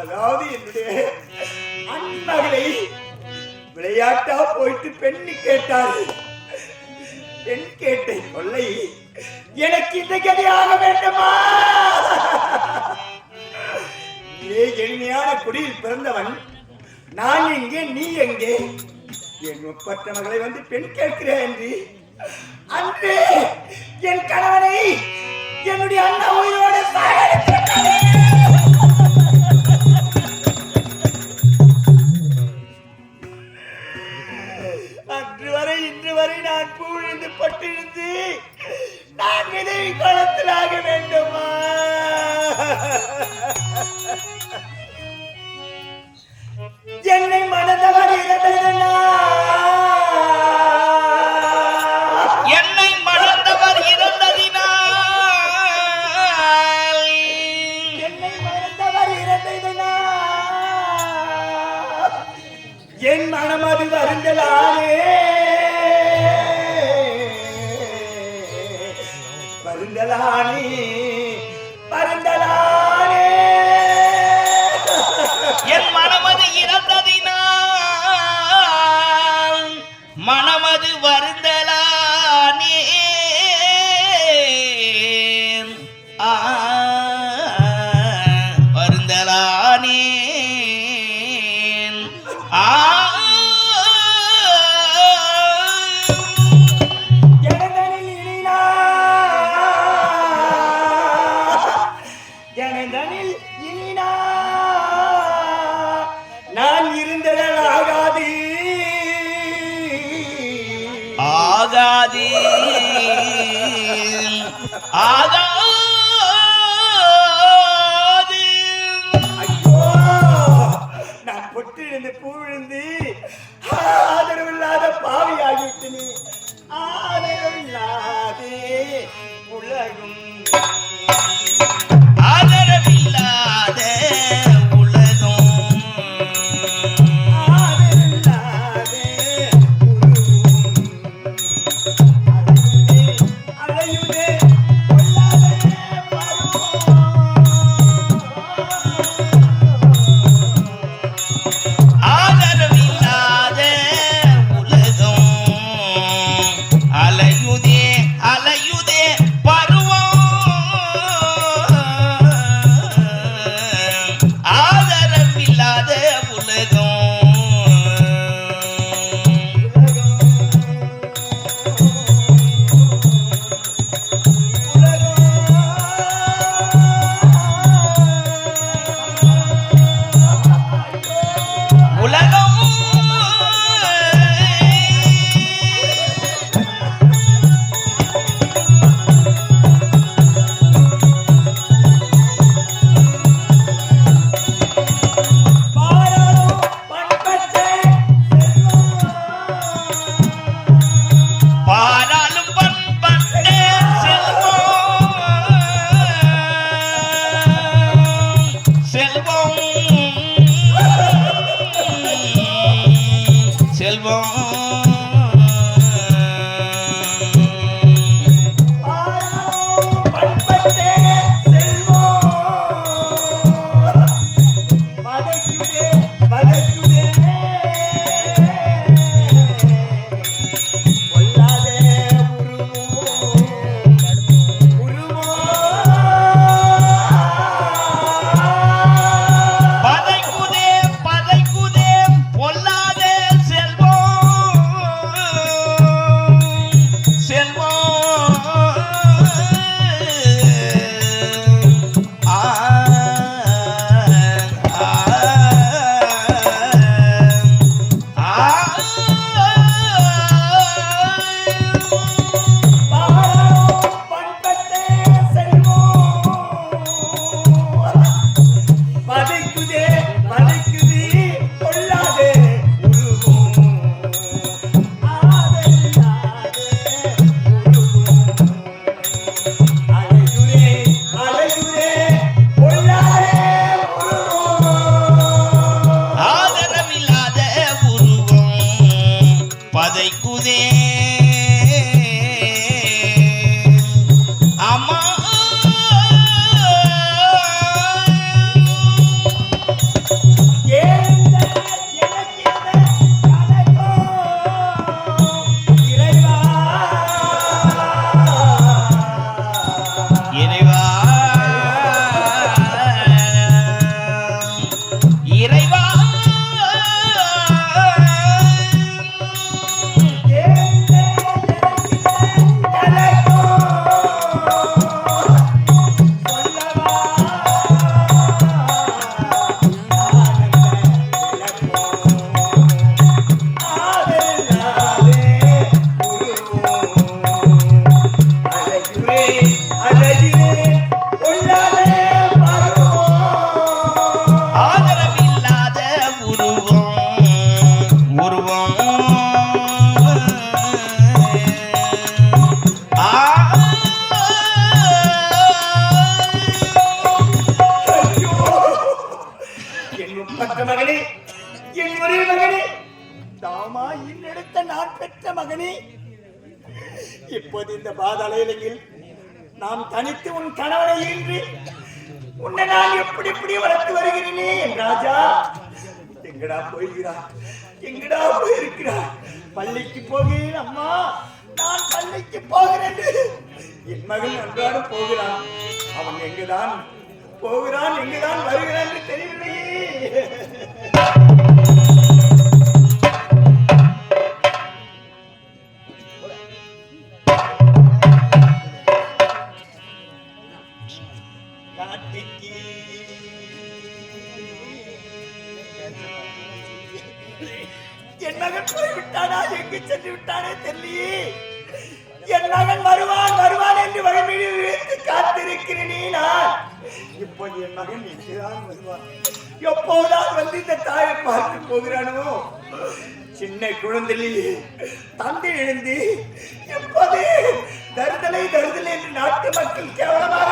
அதாவது என்னுடைய அன்பகளை விளையாட்டா போயிட்டு பெண்ணு கேட்டார் பெண் கேட்டை கொள்ளை. எனக்கு இந்த கதியாக வேண்டுமா? நீ எளிமையான குடியில் பிறந்தவன். நான் எங்கே நீ எங்கே? என் ஒப்பற்ற மகளை வந்து பெண் கேட்கிறேன் என்று. அன்று என் கணவனை என்னுடைய அண்ணா உயிரோடு சாகடித்து நான் விதை குளத்திலாக வேண்டுமா? என்னை ஆகாதி. ஆகாதே. விழுந்து ஐயோ நான் பொட்டிலிருந்து பூவிழுந்து ஆதரவில்லாத பாவியாகிவிட்டனே. ஆதரவில்லாதே. உலகும் என் மகன் அன்றாடம் போகிறான். அவன் எங்குதான் போகிறான் எங்குதான் வருகிறான் என்று தெரியவில்லையே. போகிறானோ? சின்ன குழந்தையிலேயே தந்தை எழுந்து எப்போது தருதலை தருதலை என்று நாட்டு மக்கள் கேவலமாக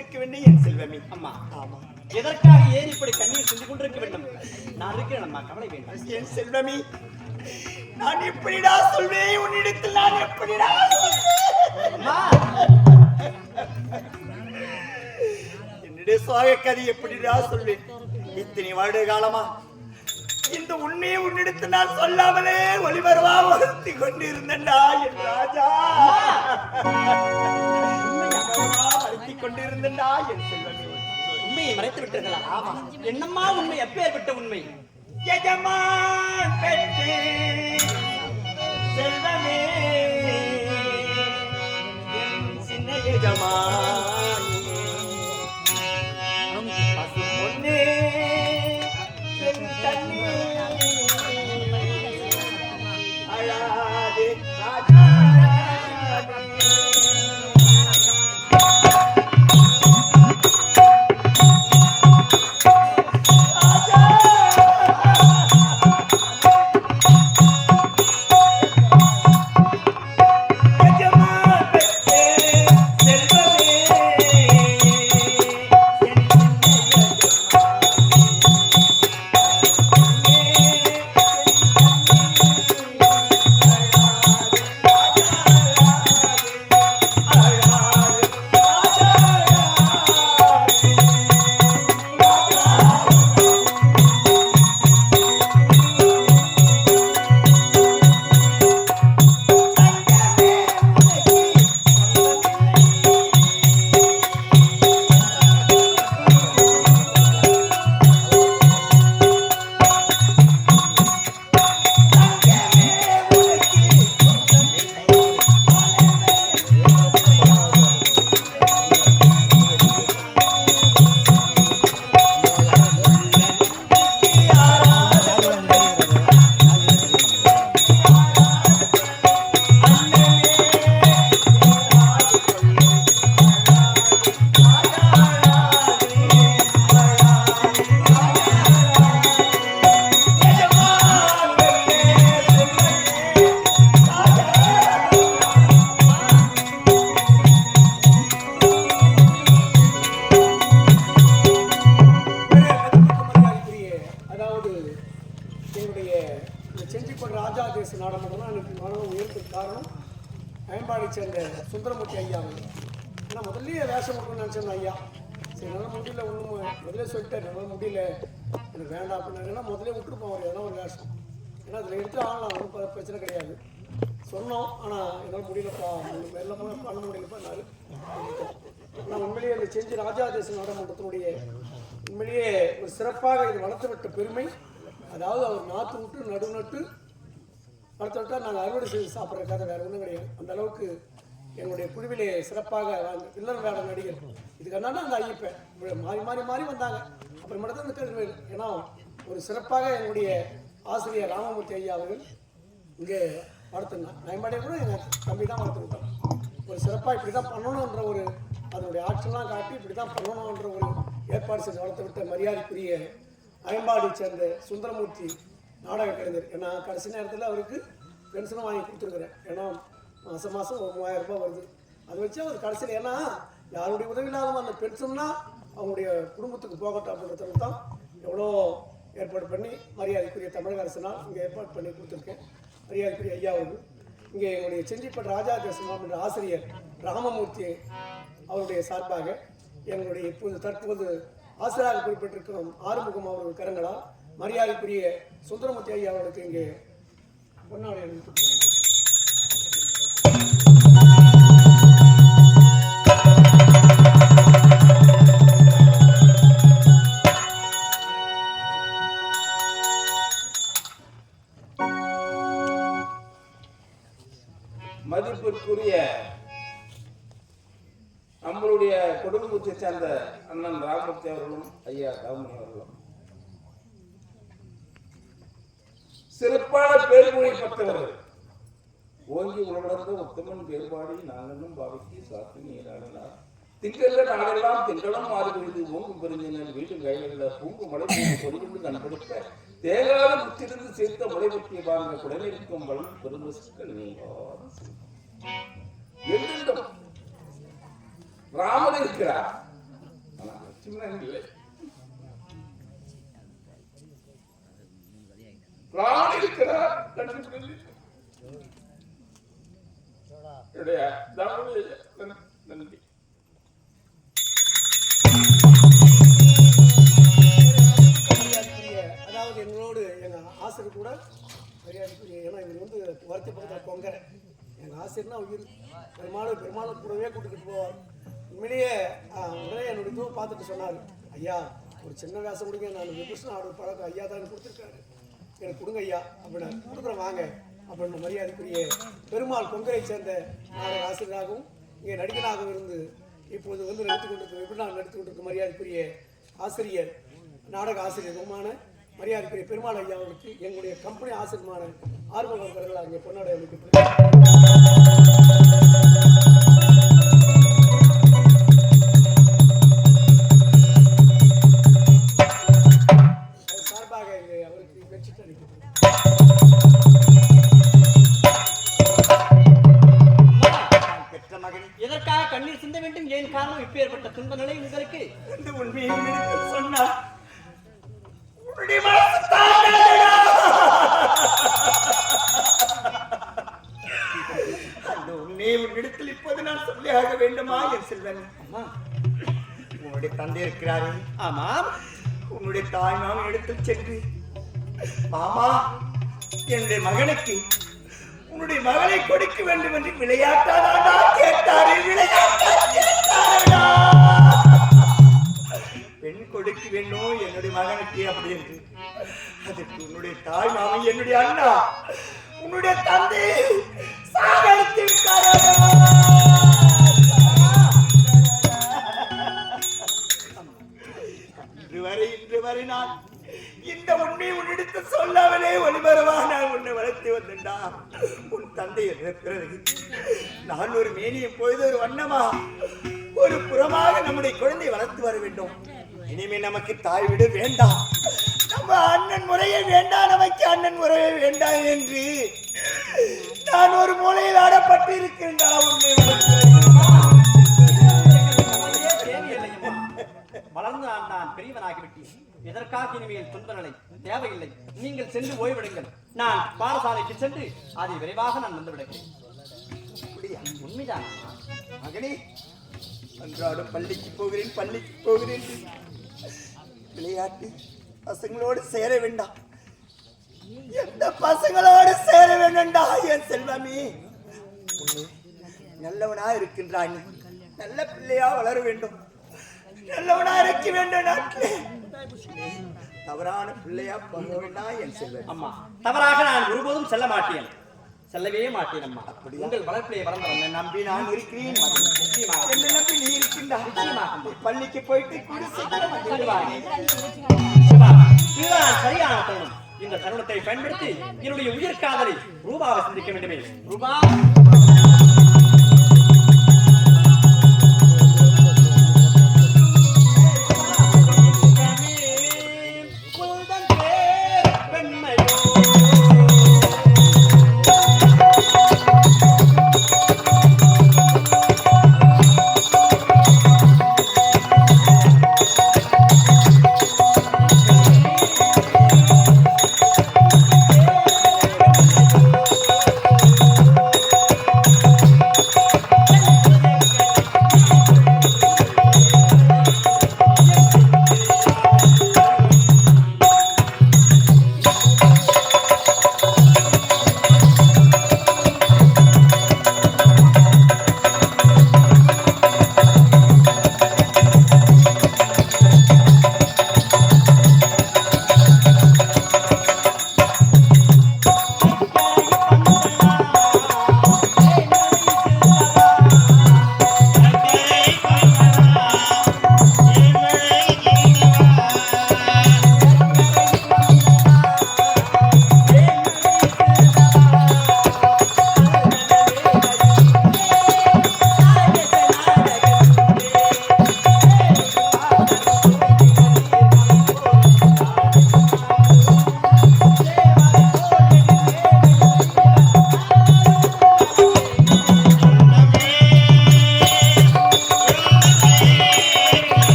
இருக்க வேண்டும் என் செல்வமே. அம்மா. ஆமா. எதற்காக ஏன் இப்படி கண்ணீர் சிந்தி கொண்டிருக்க வேண்டும்? நான் இருக்கிறேன் அம்மா கவலை வேண்டாம். என் செல்வமே நான் எப்படிடா சொல்வேன்? உன்னிடத்தில் நான் எப்படிடா என்னுடைய சுவாக கதை எப்படிடா சொல்வேன்? இத்தனை வருட காலமா இந்த உண்மையை உன்னிடத்தில் நான் சொல்லாமலே ஒளிபரவா வருத்தி கொண்டிருந்தேன்டா என் ராஜா. கொண்டிருந்தா என் செல்வமே? உண்மையை மறைத்து விட்டீர்களா? ஆமா. என்னம்மா உண்மை? எப்பேற்பட்ட உண்மை? எஜமான் பெற்று செல்வமே என் சின்ன எஜமானி. என்னுடைய இந்த செஞ்சிப்பட் ராஜா தேச நாடகம் தான் எனக்கு மனம் உயர்த்துக்கு காரணம். மேம்பாடி சேர்ந்த சுந்தரமூர்த்தி ஐயா அவர்கள். ஏன்னா முதல்லயே வேஷம் கொடுக்கணும்னு நினச்சேன் ஐயா. சரி நல்ல முடியல ஒன்றும் முதல்ல சொல்லிட்டேன். நல்ல முடியல. எனக்கு வேண்டாம் அப்படின்னா முதலே விட்டுருப்போம் அவர் எதனா ஒரு வேஷம். ஏன்னா அதில் எடுத்து ஆகலாம். ஒன்றும் பிரச்சனை கிடையாது. சொன்னோம். ஆனால் என்னால் முடியலப்பா. வெளில பண்ண முடியலப்பா நான் நான் உண்மையிலேயே அந்த செஞ்சி ராஜாதேச நாடகமன்றத்தினுடைய உண்மையிலேயே ஒரு சிறப்பாக இது வளர்த்து விட்ட பெருமை. அதாவது அவர் நாற்று விட்டு நடு நட்டு வளர்த்து நாங்கள் அறுவடை செய்து சாப்பிட்ற கதை வேறு ஒன்றும் கிடையாது. அந்த அளவுக்கு எங்களுடைய குழுவிலே சிறப்பாக வாழ்ந்த வில்லன் வேட நடிகர். இதுக்கு என்னன்னா அந்த ஐயப்பன் மாறி மாறி மாறி வந்தாங்க. அப்புறமேட்டு தான் இந்த கருவேல் ஏன்னா ஒரு சிறப்பாக எங்களுடைய ஆசிரியர் ராமமூர்த்தி ஐயா அவர்கள் இங்கே வளர்த்துனான் நயம்பாடியை கூட எங்கள் தம்பி தான் வளர்த்து ஒரு சிறப்பாக இப்படி தான் பண்ணணுன்ற ஒரு அதனுடைய ஆட்சியெல்லாம் காட்டி இப்படி தான் பண்ணணுன்ற ஒரு ஏற்பாடு செஞ்சு வளர்த்து விட்ட மரியாதைக்குரிய அயம்பாடியை சேர்ந்த சுந்தரமூர்த்தி நாடக கலைஞர். ஏன்னா கடைசி நேரத்தில் அவருக்கு பென்ஷனும் வாங்கி கொடுத்துருக்குறேன் ஏன்னா மாதம் மாதம் ஒரு மூவாயிரம் ரூபாய் வருது. அதை வச்சு அவர் கடைசியில் ஏன்னா யாருடைய உதவி இல்லாமல் அந்த பென்ஷன்னா அவங்களுடைய குடும்பத்துக்கு போகட்டும் அப்படின்றதுக்கு தான் எவ்வளோ ஏற்பாடு பண்ணி மரியாதைக்குரிய தமிழக அரசினால் இங்கே ஏற்பாடு பண்ணி கொடுத்துருக்கேன். மரியாதைக்குரிய ஐயா அவர்கள். இங்கே எங்களுடைய செஞ்சிப்பட்ட ராஜா தேசம் என்ற ஆசிரியர் ராமமூர்த்தி அவருடைய சார்பாக எங்களுடைய இப்போது தற்போது ஆசிரியராக குறிப்பிட்டிருக்கிறோம் ஆறுமுகம் அவர்கள் கரங்களால் மரியாதைக்குரிய சுந்தரமூர்த்தி ஐயா அவர்களுக்கு இங்கே பொன்னாடை அணிவிக்கப்படுகிறது மதிப்பிற்குரிய நம்மளுடைய குடும்பத்தை சேர்ந்த அண்ணன் ராமூர்த்தி அவர்களும் ஐயா தாமணி அவர்களும். சிறப்பான பேர்மொழி பெற்றவர்கள் ஓங்கி உணர்ந்த உத்தமன் பேர்பாடி நாங்களும் பாவிக்கு சாத்தி நீராடினார். திங்கள்ல நாளெல்லாம் திங்களும் மாறுகிறது ஓங்கும் பெருஞ்சினர் வீட்டு கைகளில் பூங்கு மலை கொண்டு கண்படுத்த தேங்காத முற்றிலிருந்து சேர்த்த மலை பற்றிய பாருங்க குடலிருக்கும் வளம் பெருந்தசுக்கள் நீங்கள் எங்கெங்கும் ராமன் இருக்கிறார். ராமன் இருக்கிறார். என்னுடைய நன்றி அதாவது எங்களோடு எங்கள் ஆசிரியர் கூட மரியாதைக்குரிய ஏன்னா இவர் வந்து வருத்த பக்கத்தில் கொங்கரை. எங்கள் ஆசிரியர்னா உயிர். பெருமாள் பெருமாளும் கூடவே கூட்டிக்கிட்டு போவார். உண்மையிலேயே உடனே என்னுடைய இதுவை பார்த்துட்டு சொன்னார் ஐயா ஒரு சின்ன வேசம் கொடுங்க நான் விபூஷன் ஆடு பழக்கம் ஐயா தான் எனக்கு கொடுத்துருக்காரு. எனக்கு கொடுங்க ஐயா அப்படின்னு கொடுக்குறேன் வாங்க. அப்படின்னு மரியாதைக்குரிய பெருமாள் கொங்கரை சேர்ந்த நாடக ஆசிரியராகவும் இங்கே நடிகனாகவும் இருந்து இப்போது வந்து நடித்து கொண்டிருக்க நான் நடித்து கொண்டிருக்க மரியாதைக்குரிய ஆசிரியர் நாடக ஆசிரியருமான மரியாதைக்குரிய பெருமாள் ஐயா அவர்களுக்கு எங்களுடைய கம்பெனி ஆசிரியமான ஆர்வலர்கள் அங்கே பொன்னாடை அமைக்கப்பட்டு ஏன் காரணம் இப்பேற்பட்ட துன்ப நிலை உங்களுக்கு? இந்த உண்மையை எடுத்து சொன்னார். அந்த உண்மையை உன்னிடத்தில் இப்போது நான் சொல்லியாக வேண்டுமா என் செல்வன்? அம்மா உன்னுடைய தந்தை இருக்கிறாரே? ஆமாம் உன்னுடைய தாய் மாமன் எடுத்துச் சென்று மாமா என்னுடைய மகனுக்கு உன்னுடைய மகளை கொடுக்க வேண்டும் என்று விளையாட்டாதாடா கேட்டாரு விளையாட்டா. பெண் கொடுக்க வேண்டும் என்னுடைய மகனுக்கு அப்படி என்று அதற்கு உன்னுடைய தாய் மாமன் என்னுடைய அண்ணா உன்னுடைய தந்தை சாகடித்து விட்டாரடா. இன்று வரை இன்று வரை நான் இந்த உண்மை உன்னிடத்து சொல்லாமலே ஒளிபரவா நான் உன்னை வளர்த்து வந்தேன்டா உன் தந்தை இறந்த பிறகு நான் ஒரு மேனியும் பொழுது ஒரு வண்ணமா ஒரு புறமாக நம்முடைய குழந்தையை வளர்த்து வர வேண்டும். இனிமே நமக்கு தாய் விட வேண்டாம். நம்ம அண்ணன் முறையே வேண்டாம். நமக்கு அண்ணன் முறையே வேண்டாம் என்று நான் ஒரு மூலையில் ஆடப்பட்டு இருக்கின்றா உன்னை வளர்த்து வளர்ந்து நான் நான் பெரியவனாகிவிட்டேன். எதற்காக இனிமேல் துன்பநிலை தேவையில்லை? நீங்கள் சென்று ஓய்வெடுங்கள். நான் பாடசாலைக்கு சென்று அதை விரைவாக நான் வந்து விடுகிறேன் உண்மைதான்? மகனே அன்றாடம் பள்ளிக்கு போகிறேன் பள்ளிக்கு போகிறேன். விளையாட்டு பசங்களோடு சேர வேண்டாம். எந்த பசங்களோடு சேர வேண்டாம்டா என் செல்வமே? நல்லவனா இருக்கின்றாய் நல்ல பிள்ளையா வளர வேண்டும். நல்லவனா இருக்க வேண்டும் நாட்டிலே. தவறான பிள்ளையா போக வேண்டாம் என் செல்வம். அம்மா தவறாக நான் ஒருபோதும் செல்ல மாட்டேன். செல்லவே மாட்டேன் அம்மா? உங்கள் வளர்ப்பிலே வளர்ந்தவன் என்னை நம்பி நான் இருக்கிறேன். என்னை நம்பி நீ இருக்கின்றாய் பள்ளிக்கு போயிட்டு சரியான தருணம். இந்த தருணத்தை பயன்படுத்தி என்னுடைய உயிர் காதலை ரூபாவை சந்திக்க வேண்டுமே. ரூபா.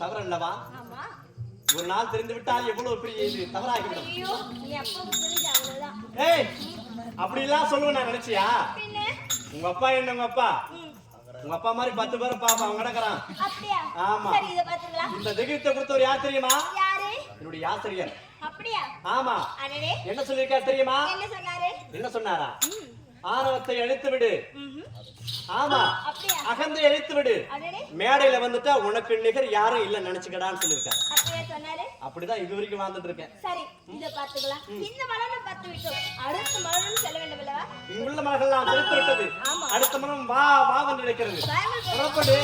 தவறு அல்லவா ஒரு நாள் தெரிந்து விட்டால் எவ்வளவு பெரிய இது? தவறாகிவிடும். ஏய் அப்படி எல்லாம் சொல்லுவேன் நான் நினைச்சியா? உங்க அப்பா என்ன உங்க அப்பா? உங்க அப்பா மாதிரி பத்து பேரை பாப்பா அவன் கிடக்குறான். ஆமா. இந்த திகித்தை கொடுத்தவர் யார் தெரியுமா? என்னுடைய ஆசிரியர் ஆமா. என்ன சொல்லியிருக்காரு தெரியுமா? என்ன சொன்னாரா? ஆணவத்தை அழித்து விடு. ஆமா அகந்தை அழித்து விடு மேடையில வந்துட்டா உனக்கு நிகர் யாரும் இல்ல நினைச்சுக்கடான்னு சொன்னாரு? அப்படிதான் இது வரைக்கும் வாழ்ந்துட்டு இருக்கேன். சரி இத பாத்துக்கலாம் இந்த மலரும் பார்த்து விட்டோம் அடுத்த மலரும் செல்ல வேண்டும் இங்குள்ள மலர்கள் நான் செலுத்து விட்டது. ஆமா. அடுத்த மனம் வா வா வந்து நினைக்கிறது. புறப்படு.